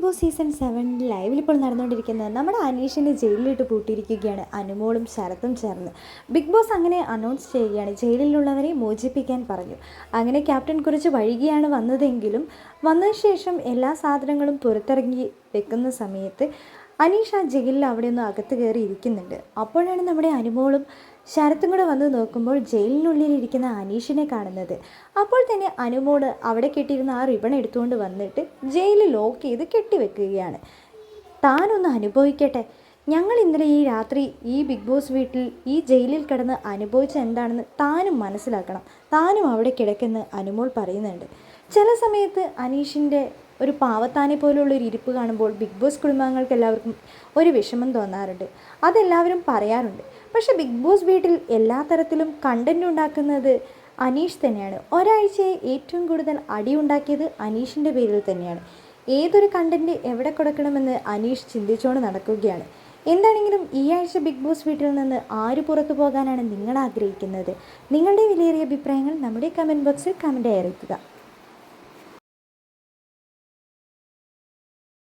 Big boss season seven ലൈവിൽ ഇപ്പോൾ നടന്നുകൊണ്ടിരിക്കുന്നത് നമ്മുടെ അനീഷിനെ ജയിലിലിട്ട് പൂട്ടിയിരിക്കുകയാണ്. അനുമോളും ശരത്തും ചേർന്ന്. ബിഗ് ബോസ് അങ്ങനെ അനൗൺസ് ചെയ്യുകയാണ്. ജയിലിലുള്ളവരെ മോചിപ്പിക്കാൻ പറഞ്ഞു. അങ്ങനെ ക്യാപ്റ്റൻ കുറിച്ച് വൈകിയാണ് വന്നതെങ്കിലും വന്നതിന് ശേഷം എല്ലാ സാധനങ്ങളും പുറത്തിറങ്ങി വെക്കുന്ന സമയത്ത് അനീഷ് ആ ജയിലിൽ അവിടെ ഒന്ന് അകത്ത് കയറി ഇരിക്കുന്നുണ്ട്. അപ്പോഴാണ് നമ്മുടെ അനുമോളും ശരത്തും കൂടെ വന്ന് നോക്കുമ്പോൾ ജയിലിനുള്ളിൽ ഇരിക്കുന്ന അനീഷിനെ കാണുന്നത്. അപ്പോൾ തന്നെ അനുമോൾ അവിടെ കെട്ടിയിരുന്ന ആ റിബൺ എടുത്തുകൊണ്ട് വന്നിട്ട് ജയിലിൽ ലോക്ക് ചെയ്ത് കെട്ടിവെക്കുകയാണ്. താനൊന്ന് അനുഭവിക്കട്ടെ. ഞങ്ങൾ ഇന്നലെ ഈ രാത്രി ഈ ബിഗ് ബോസ് വീട്ടിൽ ഈ ജയിലിൽ കിടന്ന് അനുഭവിച്ച എന്താണെന്ന് താനും മനസ്സിലാക്കണം. താനും അവിടെ കിടക്കുന്ന അനുമോൾ പറയുന്നുണ്ട്. ചില സമയത്ത് അനീഷിന്റെ ഒരു പാവത്താനെ പോലുള്ള ഒരു ഇരിപ്പ് കാണുമ്പോൾ ബിഗ് ബോസ് കുടുംബാംഗങ്ങൾക്ക് എല്ലാവർക്കും ഒരു വിഷമം തോന്നാറുണ്ട്. അതെല്ലാവരും പറയാറുണ്ട്. പക്ഷേ ബിഗ് ബോസ് വീട്ടിൽ എല്ലാ തരത്തിലും കണ്ടന്റ് ഉണ്ടാക്കുന്നത് അനീഷ് തന്നെയാണ്. ഒരാഴ്ചയെ ഏറ്റവും കൂടുതൽ അടി ഉണ്ടാക്കിയത് അനീഷിന്റെ പേരിൽ തന്നെയാണ്. ഏതൊരു കണ്ടന്റ് എവിടെ കൊടുക്കണമെന്ന് അനീഷ് ചിന്തിച്ചുകൊണ്ട് നടക്കുകയാണ്. എന്താണെങ്കിലും ഈ ആഴ്ച ബിഗ് ബോസ് വീട്ടിൽ നിന്ന് ആര് പുറത്തു പോകാനാണ് നിങ്ങൾ ആഗ്രഹിക്കുന്നത്? നിങ്ങളുടെ വിലയേറിയ അഭിപ്രായങ്ങൾ നമ്മുടെ കമന്റ് ബോക്സിൽ കമന്റ് അറിയിക്കുക.